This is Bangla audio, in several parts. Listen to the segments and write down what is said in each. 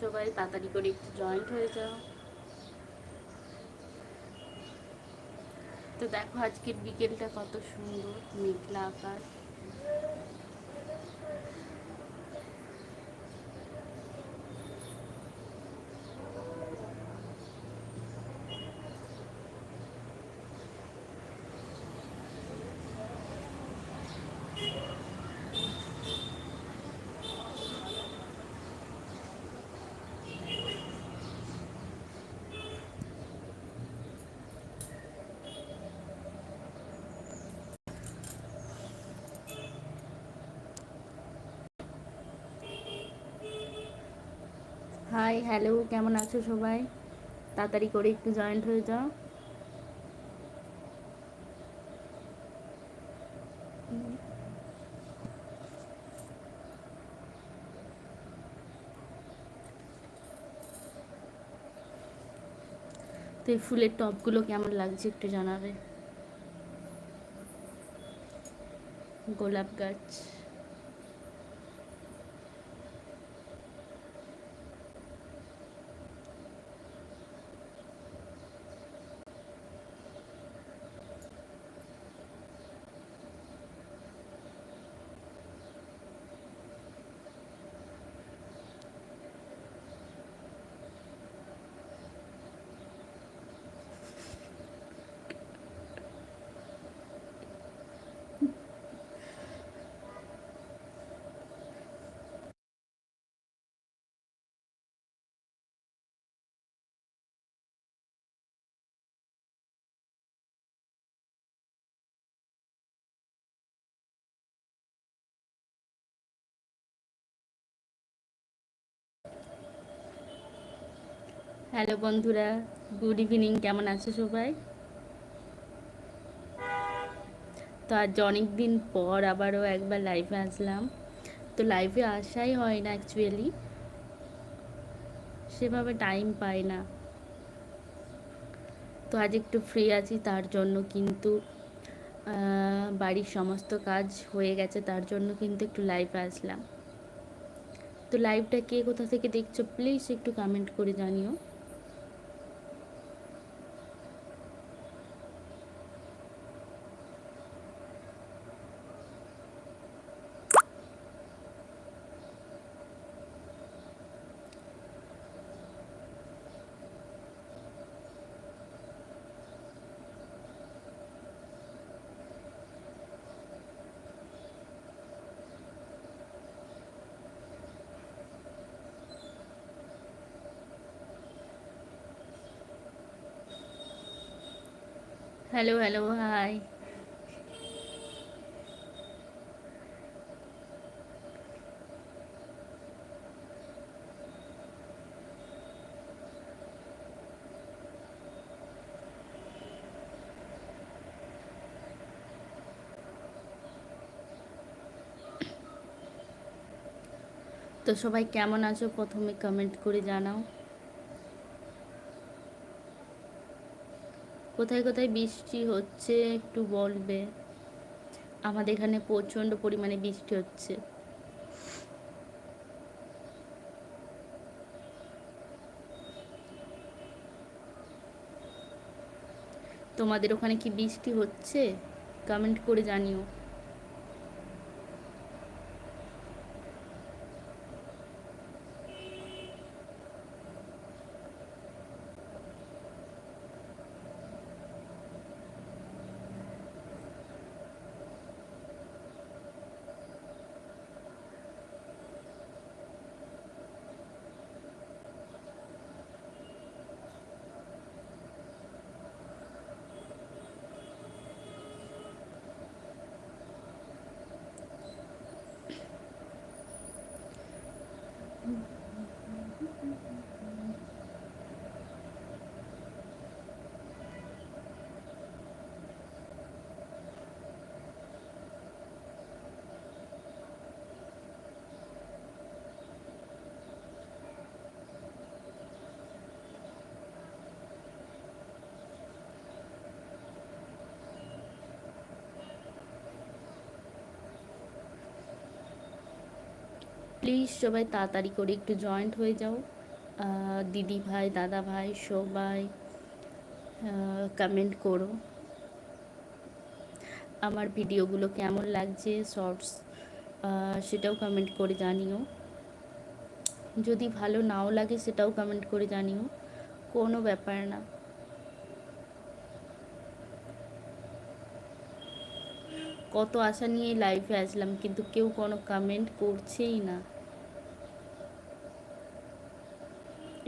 সবাই, তাড়াতাড়ি করে একটু জয়েন্ট হয়ে যাও। তো দেখো আজকের বিকেলটা কত সুন্দর, মেঘলা আকাশ। হাই, হ্যালো, কেমন আছো সবাই? তাড়াতাড়ি করে একটু জয়েন্ট হয়ে যাও। তো এই ফুলের টপগুলো কেমন লাগছে একটু জানাবে? গোলাপ গাছ। হ্যালো বন্ধুরা, গুড ইভিনিং, কেমন আছো সবাই? তো আজ অনেক দিন পর আবারও একবার লাইভে আসলাম। তো লাইভে আসাই হয় না অ্যাকচুয়ালি সেভাবে টাইম পাই না। তো আজ একটু ফ্রি আছি তার জন্য কিন্তু বাড়ির সমস্ত কাজ হয়ে গেছে তার জন্য কিন্তু একটু লাইভে আসলাম। তো লাইভটা কে কোথা থেকে দেখছ প্লিজ একটু কমেন্ট করে জানিও। হ্যালো হ্যালো হাই তো সবাই কেমন আছো? প্রথমে কমেন্ট করে জানাও। কোথায় কোথায় বৃষ্টি হচ্ছে একটু বলবে। আমাদের এখানে প্রচণ্ড পরিমাণে বৃষ্টি হচ্ছে। তোমাদের ওখানে কি বৃষ্টি হচ্ছে? কমেন্ট করে জানিও। প্লিজ সবাই তাড়াতাড়ি করে একটু জয়েন্ট হয়ে যাও। দিদি ভাই, দাদা ভাই, সবাই কমেন্ট করো। আমার ভিডিওগুলো কেমন লাগছে শর্টস সেটাও কমেন্ট করে জানিও। যদি ভালো নাও লাগে, সেটাও কমেন্ট করে জানিও। কোনো ব্যাপার না। কত আশা নিয়ে লাইভে আসলাম, কিন্তু কেউ কোনো কমেন্ট করছেই না।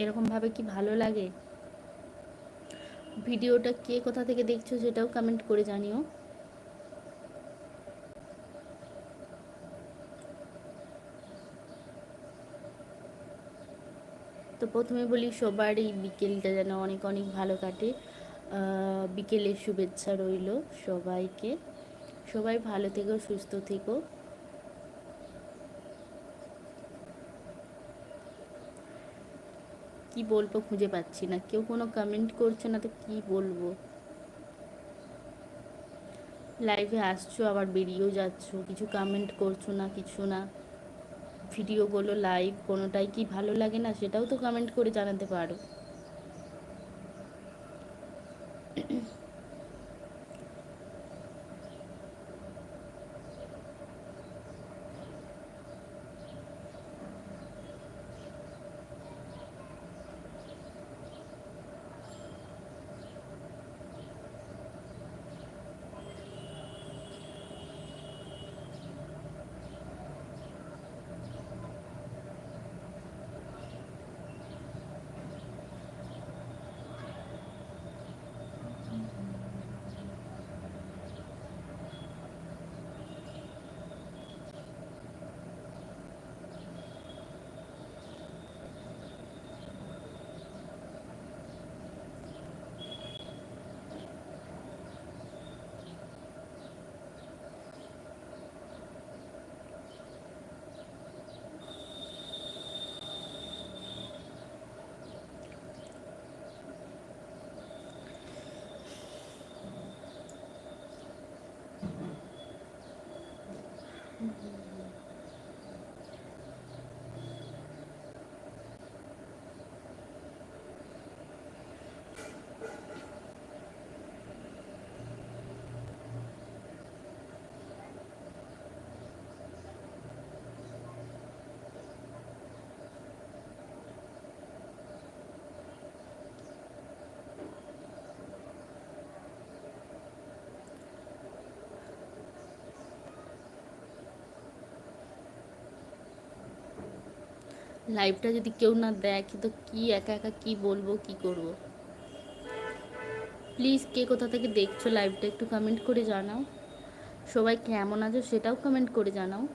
এরকমভাবে কি ভালো লাগে? ভিডিওটা কে কোথা থেকে দেখছ সেটাও কমেন্ট করে জানিও। তো প্রথমে বলি সবার এই বিকেলটা যেন অনেক অনেক ভালো কাটে। বিকেলের শুভেচ্ছা রইল সবাইকে। সবাই ভালো থেকো, সুস্থ থেকো। কি বলব খুঁজে পাচ্ছি না। কেউ কোনো কমেন্ট করছে না তো কি বলব? লাইভে আসছো, আবার বেরিয়েও যাচ্ছ, কিছু কমেন্ট করছ না, কিছু না। ভিডিওগুলো লাইভ কোনোটাই কি ভালো লাগে না সেটাও তো কমেন্ট করে জানাতে পারো। লাইভটা যদি কেউ না দেখে তো কি একা একা কি বলব, কি করব? প্লিজ কে কোথা থেকে দেখছ লাইভটা একটু কমেন্ট করে জানাও। সবাই কেমন আছো সেটাও কমেন্ট করে জানাও।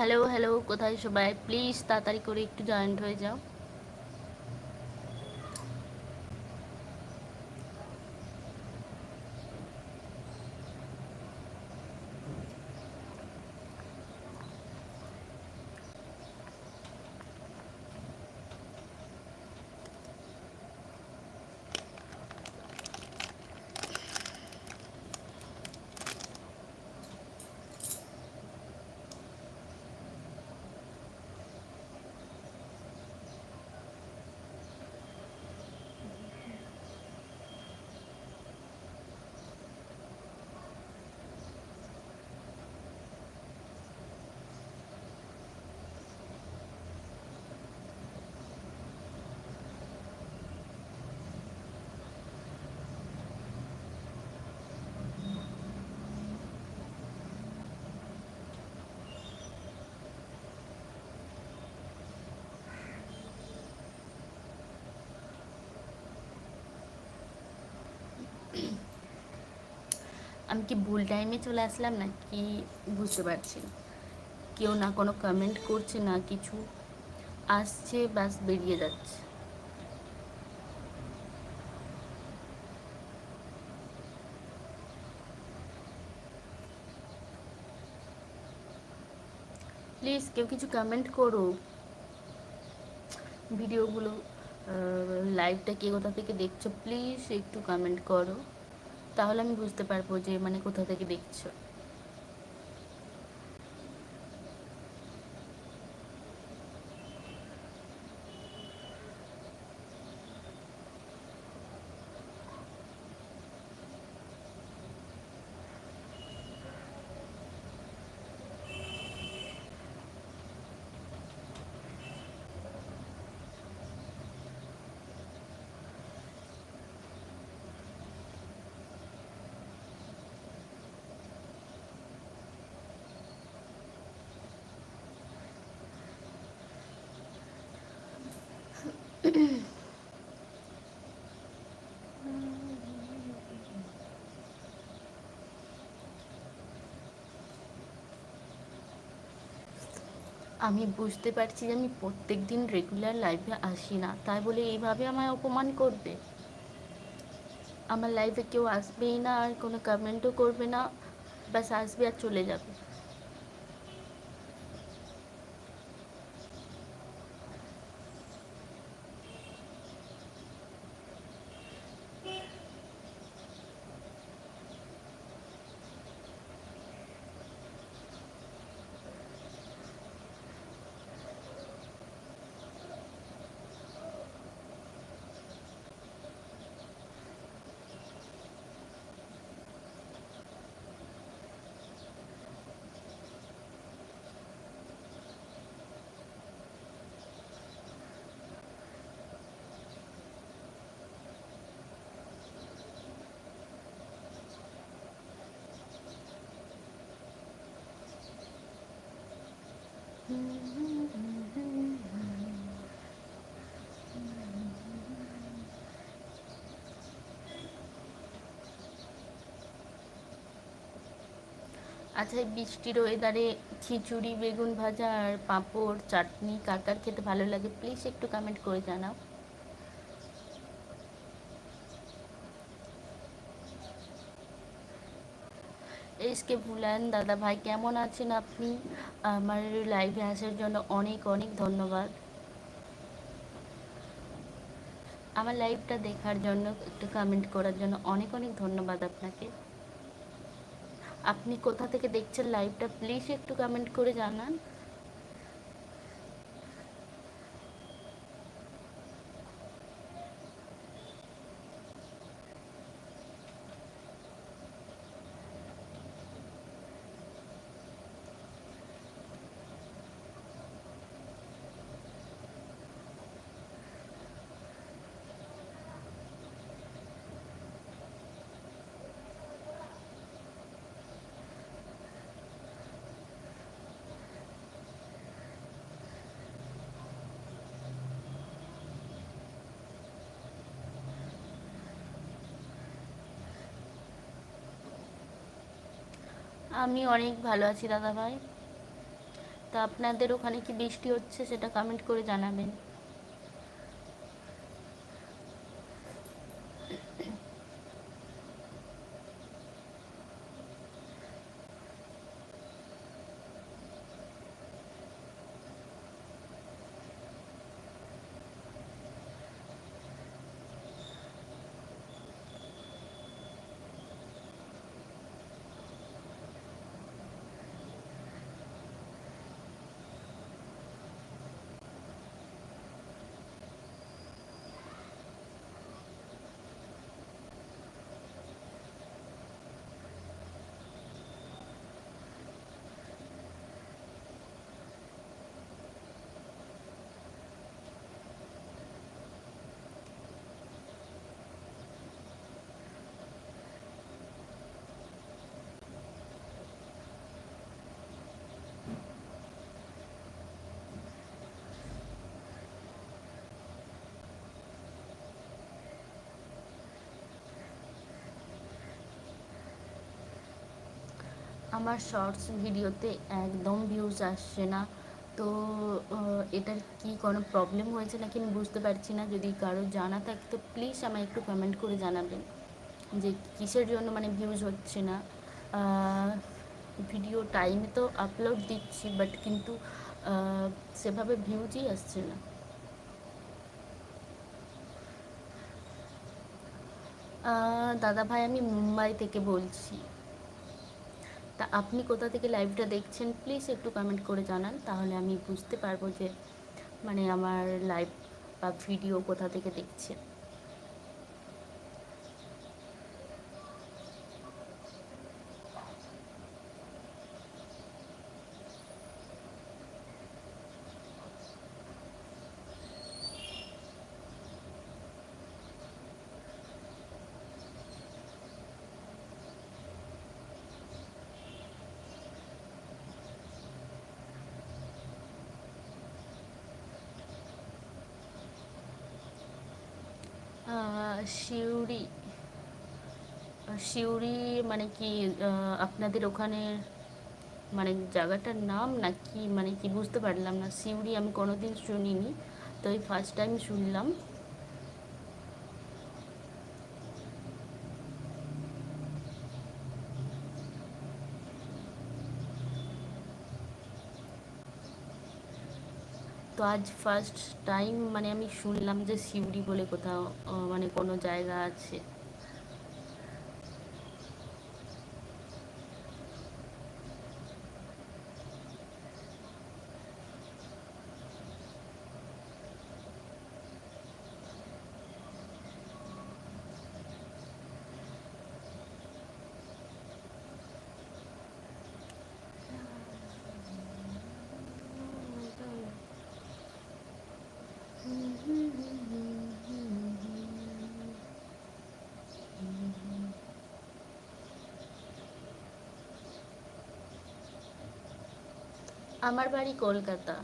হ্যালো হ্যালো কোথায় সবাই? প্লিজ তাড়াতাড়ি করে একটু জয়েন্ট হয়ে যাও। আমি কি ভুল টাইমে চলে আসলাম না কি বুঝতে পারছি কেউ না কোনো কমেন্ট করছে, না কিছু। আসছে বাস বেরিয়ে যাচ্ছে। প্লিজ কেউ কিছু কমেন্ট করো। ভিডিওগুলো লাইভটা কে কোথা থেকে দেখছ? প্লিজ একটু কমেন্ট করো। তাহলে আমি বুঝতে পারব যে মানে কোথা থেকে দেখছ। আমি বুঝতে পারছি যে আমি প্রত্যেক দিন রেগুলার লাইভে আসি না। তাই বলে এইভাবে আমায় অপমান করবে? আমার লাইফে কেউ আসবেই না, আর কোনো কমেন্টও করবে না। ব্যাস, আসবে আর চলে যাবে। আচ্ছা বৃষ্টির ওয়েদারে খিচুড়ি, বেগুন ভাজা আর পাঁপড়, চাটনি, কার কার খেতে ভালো লাগে? প্লিজ একটু কমেন্ট করে জানাও। এসকে ভুলান, দাদা ভাই কেমন আছেন আপনি? আমার লাইভে আসার জন্য অনেক অনেক ধন্যবাদ। আমার লাইভটা দেখার জন্য, একটু কমেন্ট করার জন্য অনেক অনেক ধন্যবাদ আপনাকে। আপনি কোথা থেকে দেখছেন লাইভটা প্লিজ একটু কমেন্ট করে জানান। আমি অনেক ভালো আছি দাদা ভাই তা আপনাদের ওখানে কি বৃষ্টি হচ্ছে সেটা কমেন্ট করে জানাবেন। আমার শর্টস ভিডিওতে একদম ভিউজ আসছে না। তো এটার কি কোনো প্রবলেম হয়েছে নাকি আমি বুঝতে পারছি না। যদি কারও জানা থাকে তো প্লিজ আমায় একটু কমেন্ট করে জানাবেন যে কিসের জন্য মানে ভিউজ হচ্ছে না। ভিডিও টাইমে তো আপলোড দিচ্ছি বাট কিন্তু সেভাবে ভিউজই আসছে না। দাদা ভাই আমি মুম্বাই থেকে বলছি। তা আপনি কোথা থেকে লাইভটা দেখছেন? প্লিজ একটু কমেন্ট করে জানান, তাহলে আমি বুঝতে পারব যে মানে আমার লাইভ বা ভিডিও কোথা থেকে দেখছেন। সিউড়ি সিউড়ি মানে কি আপনাদের ওখানে মানে জায়গাটার নাম নাকি মানে কি বুঝতে পারলাম না। সিউড়ি আমি কোনোদিন শুনিনি, তো এই ফার্স্ট টাইম শুনলাম। তো আজ ফার্স্ট টাইম মানে আমি শুনলাম যে সিউড়ি বলে কোথাও মানে কোনো জায়গা আছে। আমার বাড়ি কলকাতা।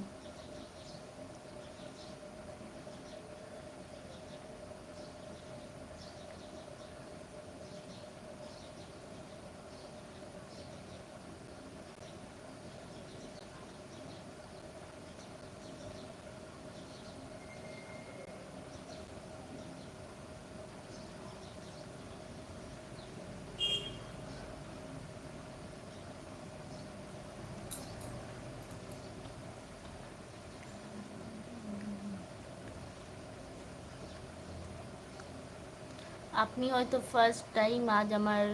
আপনি হয়তো ফার্স্ট টাইম আজ আমার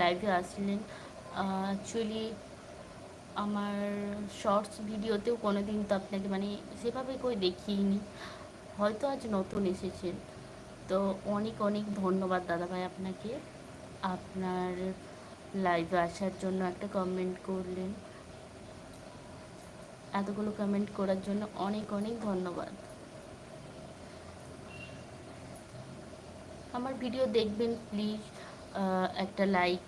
লাইভে আসলেন। অ্যাকচুয়ালি আমার শর্টস ভিডিওতেও কোনো দিন তো আপনাকে মানে সেভাবে কই দেখিইনি হয়তো আজ নতুন এসেছেন। তো অনেক অনেক ধন্যবাদ দাদাভাই আপনাকে। আপনার লাইভে আসার জন্য একটা কমেন্ট করলেন। এতগুলো কমেন্ট করার জন্য অনেক অনেক ধন্যবাদ। আমার ভিডিও দেখবেন প্লিজ একটা লাইক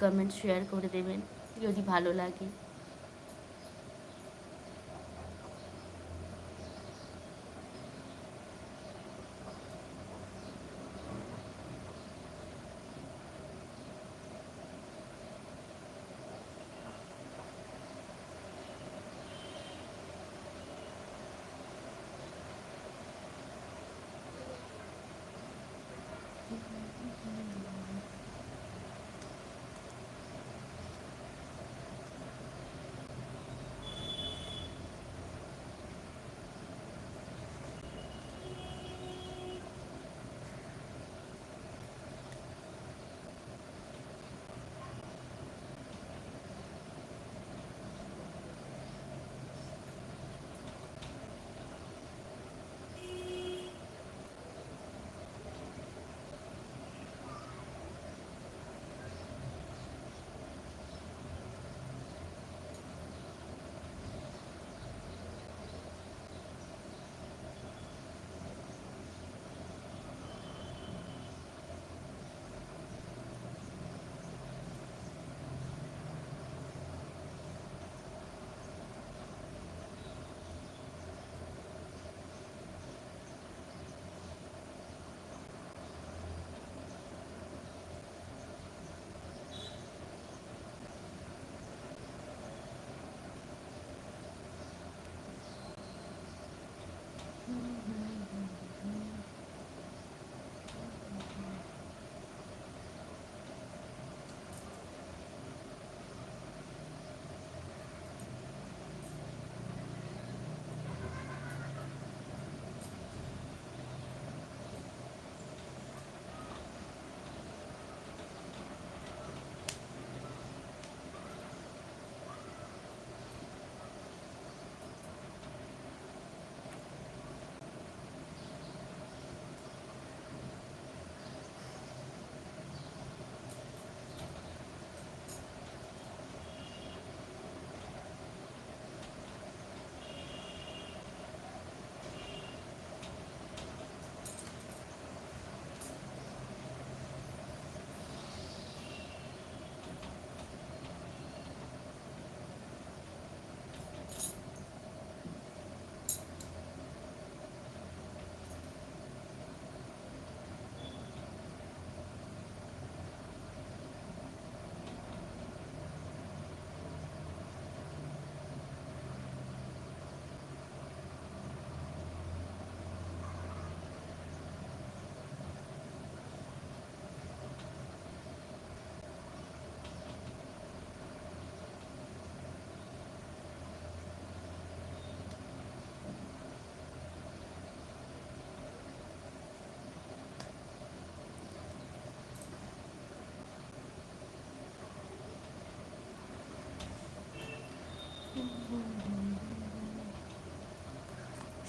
কমেন্ট শেয়ার করে দেবেন যদি ভালো লাগে।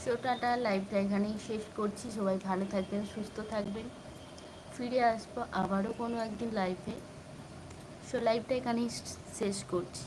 সো টাটা লাইভটা এখানেই শেষ করছি। সবাই ভালো থাকবেন, সুস্থ থাকবেন। ফিরে আসব আবারও কোনো একদিন লাইভে সো লাইভটা এখানেই শেষ করছি।